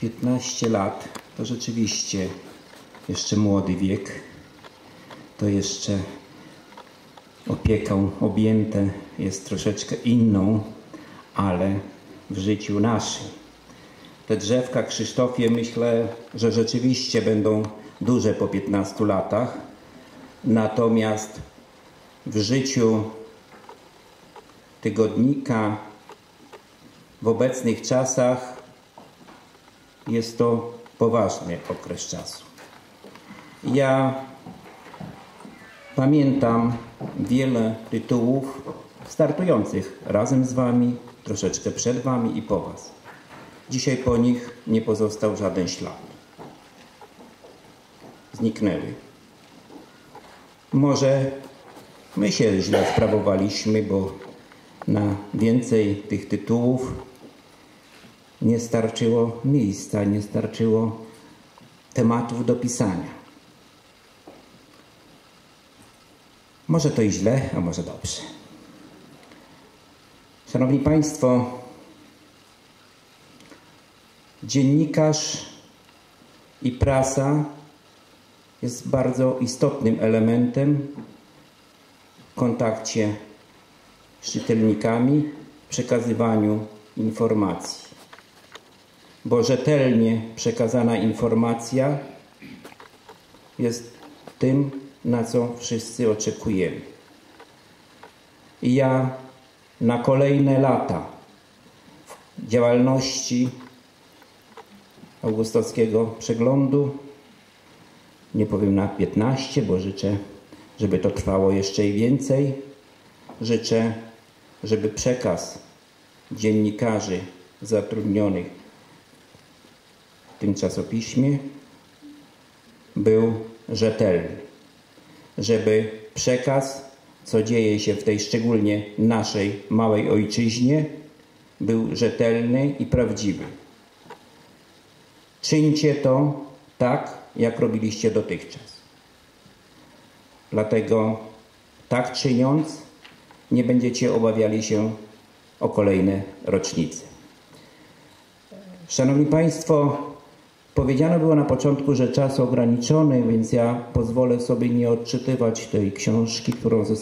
15 lat to rzeczywiście jeszcze młody wiek. To jeszcze opieką objęte jest troszeczkę inną, ale w życiu naszym. Te drzewka, Krzysztofie, myślę, że rzeczywiście będą duże po 15 latach. Natomiast w życiu tygodnika w obecnych czasach jest to poważny okres czasu. Ja pamiętam wiele tytułów startujących razem z Wami, troszeczkę przed Wami i po Was. Dzisiaj po nich nie pozostał żaden ślad. Zniknęły. Może my się źle sprawowaliśmy, bo na więcej tych tytułów nie starczyło miejsca, nie starczyło tematów do pisania. Może to i źle, a może dobrze. Szanowni Państwo, dziennikarz i prasa jest bardzo istotnym elementem w kontakcie z czytelnikami, w przekazywaniu informacji. Bo rzetelnie przekazana informacja jest tym, na co wszyscy oczekujemy. I ja na kolejne lata działalności Augustowskiego Przeglądu, nie powiem na 15, bo życzę, żeby to trwało jeszcze i więcej, życzę, żeby przekaz dziennikarzy zatrudnionych tym czasopiśmie był rzetelny, żeby przekaz, co dzieje się w tej szczególnie naszej małej ojczyźnie, był rzetelny i prawdziwy. Czyńcie to tak, jak robiliście dotychczas. Dlatego tak czyniąc, nie będziecie obawiali się o kolejne rocznice. Szanowni Państwo, powiedziano było na początku, że czas ograniczony, więc ja pozwolę sobie nie odczytywać tej książki, którą ze sobą